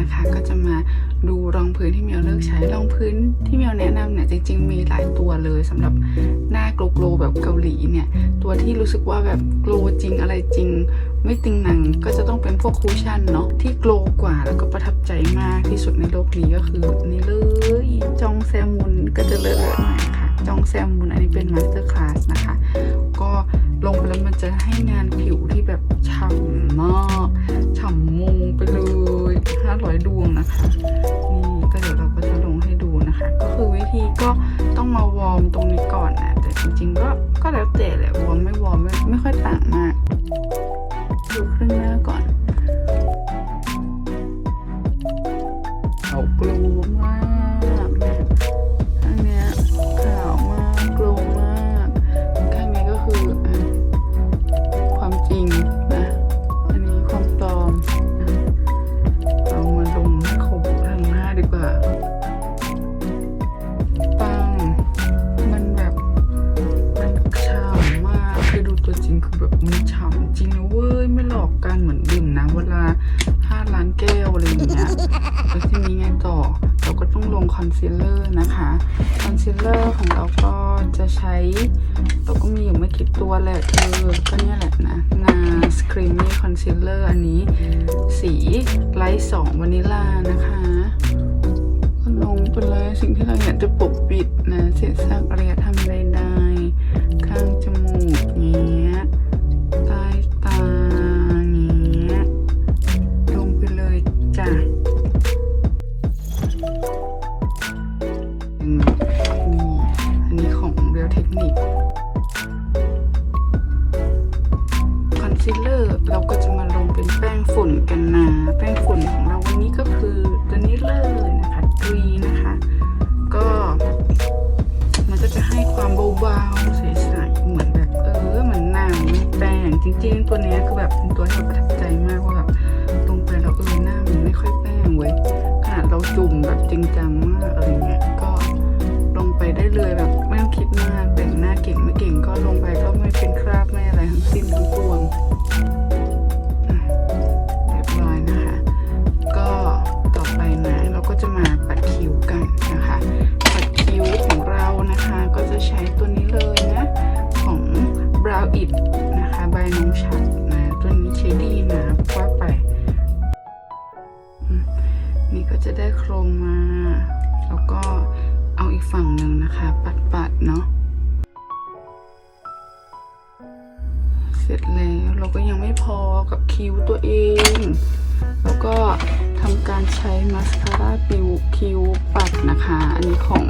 นะคะ ก็จะมาดูรองพื้นที่เมียวเลือกใช้รองพื้นที่เมียวแนะนำเนี่ยจริง ๆ มีหลายตัวเลยสำหรับหน้าโกลๆแบบเกาหลีเนี่ยตัวที่รู้สึกว่าแบบโกลจริงอะไรจริง ไม่ติงหนังก็จะต้องเป็นพวกคูชั่นเนาะที่โกลกว่าแล้วก็ประทับใจมากที่สุดในโลกนี้ก็คือนี่เลยจองแซมมุนก็จะเลอะๆหน่อยค่ะ จองแซมมุนอันนี้เป็นมาสเตอร์คลาสนะคะ ก็ลงไปแล้วมันจะให้งานผิวที่แบบ ค่อยต่างมาก ดูครึ่งหน้าก่อน นะคะ คอนซีลเลอร์ของเราก็จะใช้ เราก็มีอยู่ไม่กี่ตัวแหละคือก็เนี่ยแหละนะ นาสครีมมี่คอนซีลเลอร์อันนี้ สีไลท์สองวานิลลานะคะก็ลงไปเลยสิ่งที่เราอยากจะปกปิดนะเศษซากอารยธรรมใดๆ ข้างจมูกเงี้ยใต้ตาเงี้ยลงไปเลยจ้ะ ฝุ่นกันนะแป้งฝุ่นของเราวันนี้ก็คือตัวนี้เลยนะคะกรีนะคะ ก็มันก็จะให้ความเบาๆใสๆเหมือนแบบเออเหมือนหน้าไม่แป้งจริง ๆ ตัวเนี้ยคือแบบเป็นตัวที่เราประทับใจมากว่าแบบลงไปแล้วเออหน้ามันไม่ค่อยแป้งเว้ยขนาดเราจุ่มแบบจริงจังมากอะไรเงี้ยก็ลงไปได้เลยแบบไม่ต้องคิดมากแต่งหน้าเก่งไม่เก่งก็ลงไปก็ไม่เป็นคราบไม่ เสร็จแล้วเราก็ยังไม่พอกับคิ้วตัวเอง แล้วก็ทำการใช้มาสคาร่าปิวคิ้วปัดนะคะ อันนี้ของ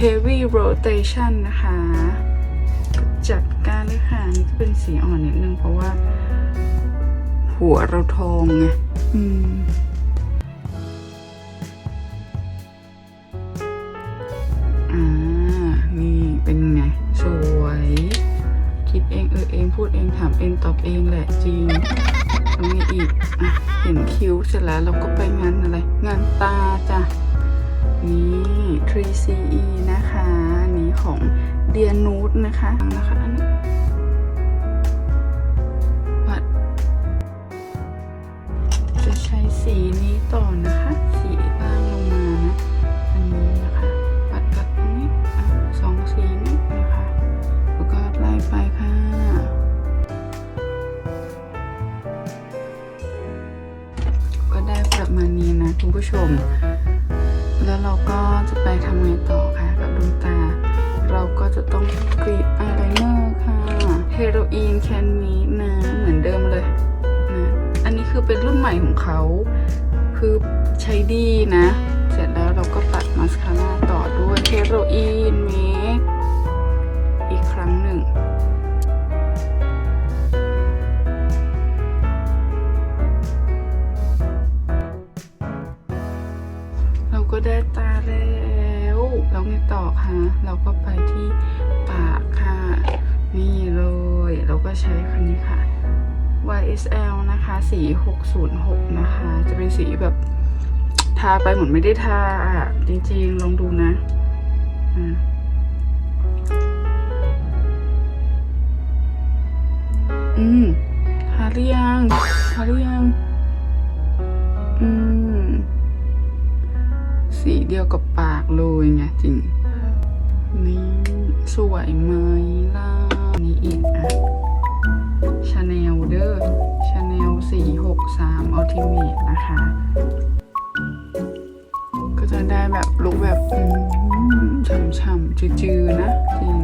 Heavy Rotation นะคะ จัดการเลยค่ะนี่ก็เป็นสีอ่อนนิดนึงเพราะว่า หัวเราทองไงอืมอ่า นี่เป็นไง สวย พูดเองถามเองตอบเองแหละจริงทำไงอีกอะเห็นคิ้วเสร็จแล้วเราก็ไปงานอะไร งานตาจ้ะนี่ 3CE นะคะนี้ของเดียนูดนะคะนะคะอันนี้วัดจะใช้สีนี้ต่อนะคะ สีล่างลงมานะ อันนี้นะคะ ปัดปัดตรงนี้สองสีนะ คุณผู้ชม แล้วเราก็จะไปทำไงต่อคะกับดวงตา เราก็จะต้องกรีดอายไลเนอร์ค่ะเฮโรอีนแคนนี้นะเหมือนเดิมเลยนะอันนี้คือเป็นรุ่นใหม่ของเขา คือใช้ดีนะ เสร็จแล้วเราก็ปัดมาสคาร่าต่อด้วยเฮโรอีนเมคอีกครั้งหนึ่ง เราก็ไปที่ปากค่ะ นี่เลย เราก็ใช้คันนี้ค่ะ YSL นะคะ สี 606 นะคะ จะเป็นสีแบบทาไปเหมือนไม่ได้ทาอะจริงๆ ลองดูนะอ่อืมทาหรือยังทาหรือยังอืม สีเดียวกับปากเลยไงจริง นี่สวยไหมล่ะนี่อีกอะชาแนลเด้อชาแนลสี่หกสามอัลติเมทนะคะ ก็จะได้แบบลุกแบบฉ่ำๆจืดๆนะจริง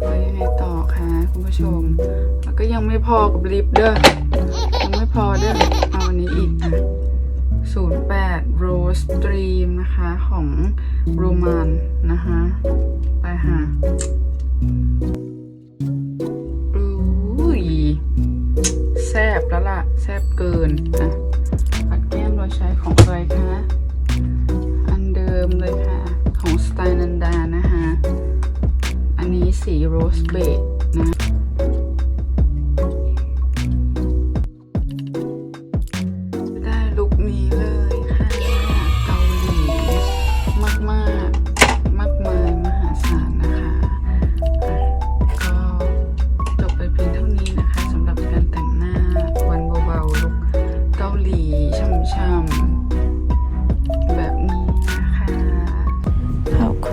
แล้วยังไงต่อคะคุณผู้ชม แล้วก็ยังไม่พอกับลิปเด้อยังไม่พอเด้อเอาอันนี้อีกอะ 08 Rose Dream นะคะ ของโรมันนะคะ ไปหาอุ้ยแซบแล้วล่ะ แซบเกินอะปัดแก้มโดยใช้ของอะไรคะ อันเดิมเลยค่ะ ของสไตล์นันดานะคะ อันนี้สีโรสเบดนะ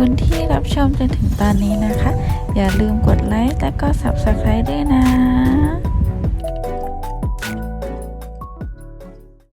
คุณที่รับชมจนถึงตอนนี้นะคะ อย่าลืมกดไลค์และก็ Subscribe ด้วยนะ